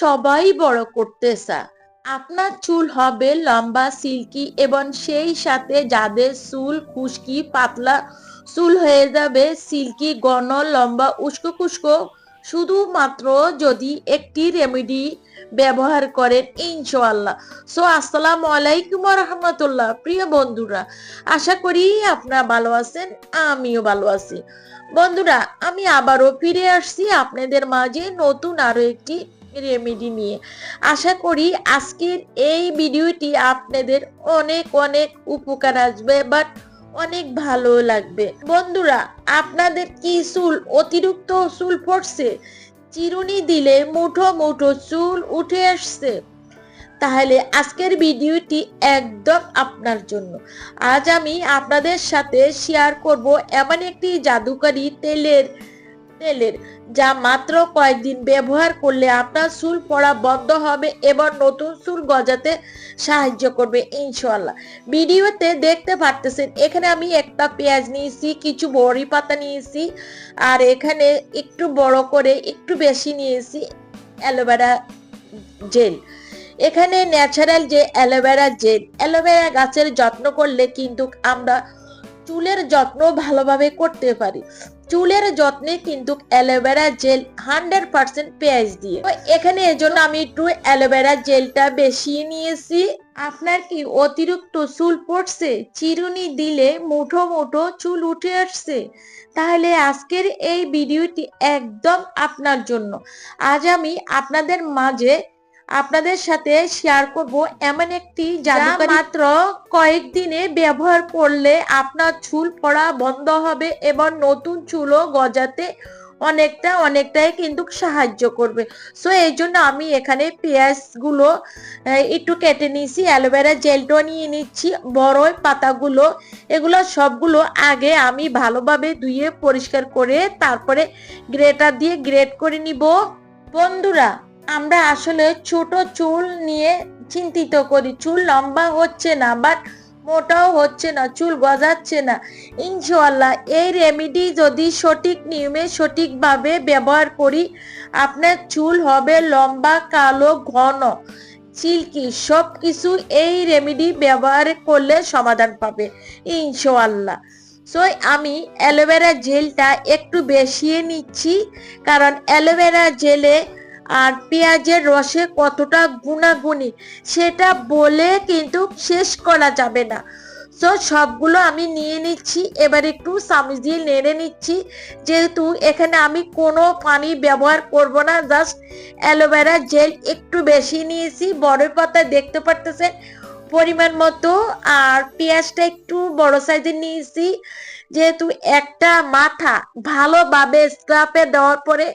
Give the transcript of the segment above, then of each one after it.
সবাই বড় করতে চায় আপনার চুল হবে লম্বা, সিল্কি এবং সেই সাথে যাদের চুল খুশকি, পাতলা চুল হয়ে যাবে, সিল্কি, ঘন, লম্বা, উস্কো খুস্কো। শুধুমাত্র যদি একটি রেমেডি ব্যবহার করেন, ইনশাআল্লাহ। সো আসসালামু আলাইকুম রহমতুল্লাহ প্রিয় বন্ধুরা, আশা করি আপনারা ভালো আছেন, আমিও ভালো আছি। বন্ধুরা, আমি আবারও ফিরে আসছি আপনাদের মাঝে নতুন আরও একটি রেমেডি নিয়ে। আশা করি আজকের এই ভিডিওটি আপনাদের অনেক অনেক উপকার আসবে, বাট অনেক ভালো লাগবে। বন্ধুরা, আপনাদের কি চুল, অতিরিক্ত চুল পড়ছে? চিরুনি দিলে মুঠো মুঠো চুল উঠে আসছে। তাহলে আজকের ভিডিওটি একদম আপনার জন্য। আজ আমি আপনাদের সাথে শেয়ার করব এমন একটি জাদুকারী তেলের তেলের, যা মাত্র কয়েকদিন ব্যবহার করলে আপনার চুল পড়া বন্ধ হবে এবং নতুন চুল গজাতে সাহায্য করবে ইনশাল্লাহ ভিডিওতে দেখতে পারতেছেন, এখানে আমি একটা পেঁয়াজ নিয়েছি, কিছু বড়ি পাতা নিয়েছি, আর এখানে একটু বড় করে একটু বেশি নিয়েছি অ্যালোভেরা জেল। এখানে ন্যাচারাল যে aloe vera gel, aloe vera গাছের যত্ন করলে কিন্তু আমরা চুলের যত্ন ভালোভাবে করতে পারি। চুলের যত্নে কিন্তু অ্যালোভেরা জেল হান্ড্রেড পার্সেন্ট পেঁয়াজ দিয়ে। এখানে এজন্য আমি একটু অ্যালোভেরা জেলটা বেশি নিয়েছি। আপনার কি অতিরিক্ত চুল পড়ছে? চিরুনি দিলে মুঠো মুঠো চুল উঠে আসছে। তাহলে আজকের এই ভিডিওটি একদম আপনার জন্য। আজ আমি আপনাদের মাঝে আপনাদের সাথে শেয়ার করব এমন একটি জাদুকারী মাত্র কয়েকদিনে ব্যবহার করলে আপনার চুল পড়া বন্ধ হবে এবং নতুন চুলও গজাতে অনেকটা অনেকটাই কিন্তু সাহায্য করবে। সো এই জন্য আমি এখানে পেঁয়াজগুলো একটু কেটে নিয়েছি অ্যালোভেরা জেলটাও নিয়ে নিচ্ছি বড় পাতাগুলো এগুলো সবগুলো আগে আমি ভালোভাবে ধুয়ে পরিষ্কার করে তারপরে গ্রেটার দিয়ে গ্রেট করে নিব। বন্ধুরা আমরা আসলে ছোট চুল নিয়ে চিন্তিত করি। চুল লম্বা হচ্ছে না বাট মোটাও হচ্ছে না, চুল গজাচ্ছে না। ইনশাল্লাহ এই রেমেডি যদি সঠিক নিয়মে, সঠিকভাবে ব্যবহার করি, আপনার চুল হবে লম্বা, কালো, ঘন, সিল্কি সব কিছু এই রেমেডি ব্যবহার করলে সমাধান পাবে ইনশাল্লাহ সো আমি অ্যালোভেরা জেলটা একটু বেশিয়ে নিচ্ছি, কারণ অ্যালোভেরা জেলে আর পেঁয়াজের রসে কতটা গুণাগুণী, সেটা বলে কিন্তু শেষ করা যাবে না। তো সবগুলো আমি নিয়ে নিচ্ছি, এবার একটু চামচ দিয়ে নেড়ে নিচ্ছি। যেহেতু এখানে আমি কোনো পানি ব্যবহার করব না জাস্ট অ্যালোভেরা জেল একটু বেশি নিয়েছি বড় পাতা দেখতে পারতেছেন পরিমাণ মতো। আর পেঁয়াজটা একটু বড় সাইজের নিয়েছি, যেহেতু একটা মাথা ভালোভাবে স্ক্রাপে দেওয়ার পরে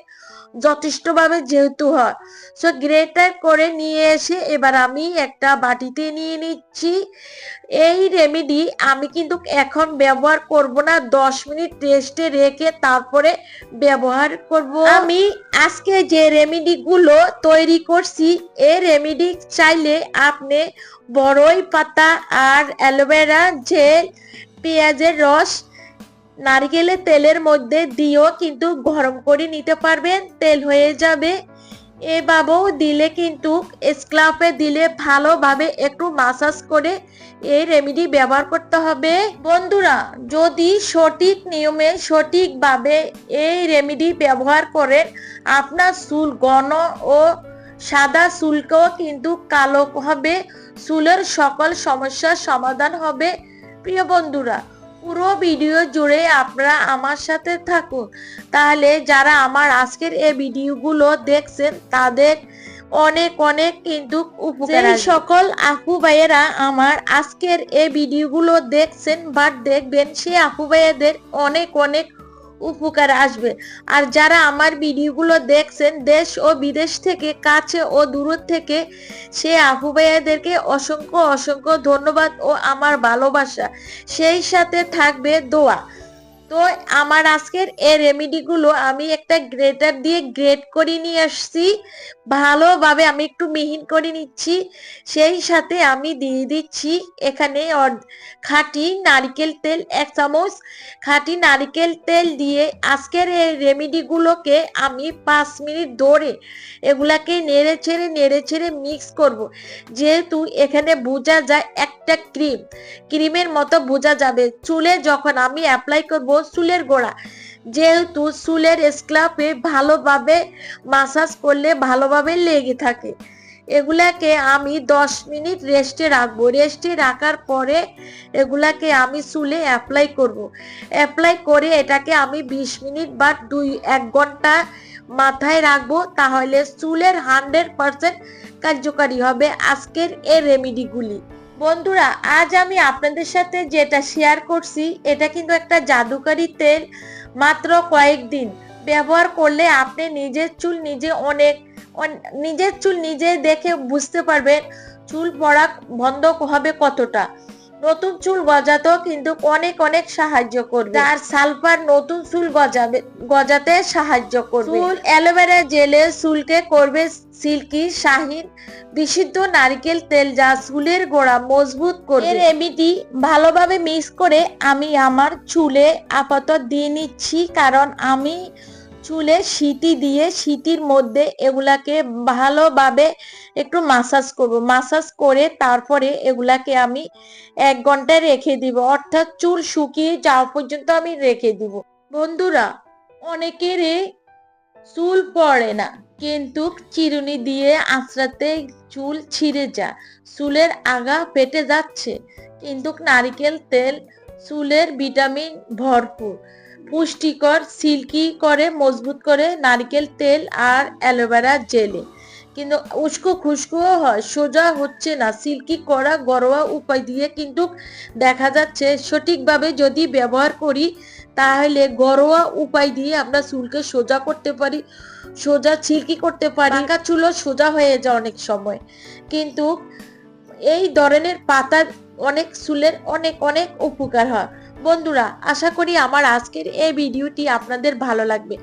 যথেষ্টভাবে যেহেতু হয়। সো গ্রেটার করে নিয়ে এসে এবার আমি একটা বাটিতে নিয়ে নিচ্ছি। এই রেমেডি আমি কিন্তু এখন ব্যবহার করব না। দশ মিনিট রেস্টে রেখে তারপরে ব্যবহার করব। আমি আজকে যে রেমেডি গুলো তৈরি করছি, এই রেমেডি চাইলে আপনি বড়ই পাতা আর অ্যালোভেরা জেল, পেঁয়াজের রস নারকেলের তেলের মধ্যে দিয়েও কিন্তু গরম করে নিতে পারবেন তেল হয়ে যাবে। এভাবেও দিলে কিন্তু স্ক্লাফে দিলে ভালোভাবে একটু মাসাজ করে এই রেমেডি ব্যবহার করতে হবে। বন্ধুরা, যদি সঠিক নিয়মে সঠিকভাবে এই রেমেডি ব্যবহার করেন, আপনার চুল ঘন ও সাদা চুলকেও কিন্তু কালো হবে, চুলের সকল সমস্যার সমাধান হবে। প্রিয় বন্ধুরা পুরো ভিডিও জুড়ে আপনারা আমার সাথে থাকুন। তাহলে যারা আমার আজকের এই ভিডিওগুলো দেখছেন তাদের অনেক অনেক কিন্তু উপকার সকল আপু ভাইয়েরা আমার আজকের এই ভিডিওগুলো দেখছেন বা দেখবেন সেই আপু ভাইয়াদের অনেক অনেক উপকার আসবে। আর যারা আমার ভিডিওগুলো দেখছেন, দেশ ও বিদেশ থেকে, কাছে ও দূর থেকে, সে আপু ভাইয়াদেরকে অসংখ্য অসংখ্য ধন্যবাদ ও আমার ভালোবাসা। সেই সাথে থাকবে দোয়া। তো আমার আজকের এই রেমেডিগুলো আমি একটা গ্রেটার দিয়ে গ্রেট করে নিয়ে আসছি। ভালোভাবে আমি একটু মিহিন করে নিচ্ছি। সেই সাথে আমি দিয়ে দিচ্ছি এখানে খাঁটি নারকেল তেল, এক চামচ খাঁটি নারকেল তেল দিয়ে আজকের এই রেমেডিগুলোকে আমি পাঁচ মিনিট ধরে এগুলাকে নেড়ে ছেড়ে নেড়ে ছেড়ে মিক্স করব। যেহেতু এখানে বোঝা যায় একটা ক্রিম ক্রিমের মতো বোঝা যাবে। চুলে যখন আমি অ্যাপ্লাই করব চুলের গোড়া। যেহেতু চুলের স্ক্লাপে ভালোভাবে মাসাজ করলে ভালোভাবে লেগে থাকে। এগুলাকে আমি দশ মিনিট রেস্টে রাখব। রেস্টে রাখার পরে এগুলাকে আমি চুলে অ্যাপ্লাই করব। অ্যাপ্লাই করে এটাকে আমি বিশ মিনিট বা দুই, এক ঘণ্টা মাথায় রাখব। তাহলে চুলের হান্ড্রেড পার্সেন্ট কার্যকারী হবে আজকের এই রেমিডিগুলি বন্ধুরা, আজ আমি আপনাদের সাথে যেটা শেয়ার করছি, এটা কিন্তু একটা জাদুকারি তেল মাত্র কয়েকদিন। ব্যবহার করলে আপনি নিজের চুল নিজে অনেক, অন- নিজের চুল নিজে দেখে বুঝতে পারবেন চুল পড়া বন্ধ হবে কতটা। নতুন চুল গজাতেও কিন্তু অনেক অনেক সাহায্য করবে। আর সালফার নতুন চুল গজাবে গজাতে সাহায্য করবে। চুল অ্যালোভেরা জেলে চুলকে করবে সিল্কি শাহিন বিশুদ্ধ নারকেল তেল যা চুলের গোড়া মজবুত করবে। এর রেমিডি ভালোভাবে মিক্স করে আমি আমার চুলে আপাতত দিয়ে নিচ্ছি কারণ আমি চুলে সিটি দিয়ে সিটির মধ্যে এগুলাকে ভালোভাবে একটু মাসাজ করব। মাসাজ করে তারপরে এগুলাকে আমি এক ঘন্টায় রেখে দিব। অর্থাৎ চুল শুকিয়ে যাওয়া পর্যন্ত আমি রেখে দিব। বন্ধুরা, অনেকেরই চুল পড়ে না, কিন্তু চিরুনি দিয়ে আঁচড়াতে চুল ছিঁড়ে যায়। চুলের আগা পেটে যাচ্ছে, কিন্তু নারিকেল তেল চুলের ভিটামিন ভরপুর। পুষ্টিকর, সিল্কি করে, মজবুত করে নারকেল, তেল আর অ্যালোভেরা জেলে। কিন্তু উস্কো খুস্কুও হয়, সোজা হচ্ছে না। সিল্কি করা ঘরোয়া উপায় দিয়ে কিন্তু দেখা যাচ্ছে, সঠিকভাবে যদি ব্যবহার করি, তাহলে ঘরোয়া উপায় দিয়ে আমরা চুলকে সোজা করতে পারি, সোজা সিল্কি করতে পারি। বাঁকা চুলও সোজা হয়ে যায় অনেক সময়। কিন্তু এই ধরনের পাতার অনেক চুলের অনেক অনেক উপকার হয়। বন্ধুরা, আশা করি আমার আজকের এই ভিডিওটি আপনাদের ভালো লাগবে।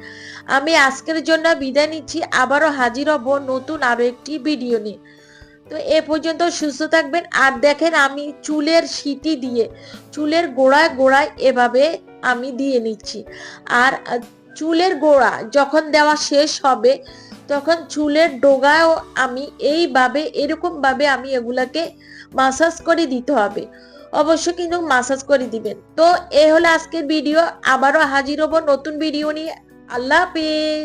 আমি আজকের জন্য বিদায় নিচ্ছি, আবারও হাজির হব নতুন আরও একটি ভিডিও নিয়ে। তো এ পর্যন্ত সুস্থ থাকবেন, আর দেখেন আমি চুলের সিটি দিয়ে, চুলের গোড়ায় গোড়ায় এভাবে আমি দিয়ে নিচ্ছি। আর চুলের গোড়া যখন দেওয়া শেষ হবে, তখন চুলের ডোগায়ও আমি এইভাবে, এরকমভাবে আমি এগুলাকে মাসাজ করে দিতে হবে। অবশ্য কিন্তু মাসাজ করে দিবেন। তো এ হলো আজকের ভিডিও আবারও হাজির হব নতুন ভিডিও নিয়ে। আল্লাহ হাফিজ।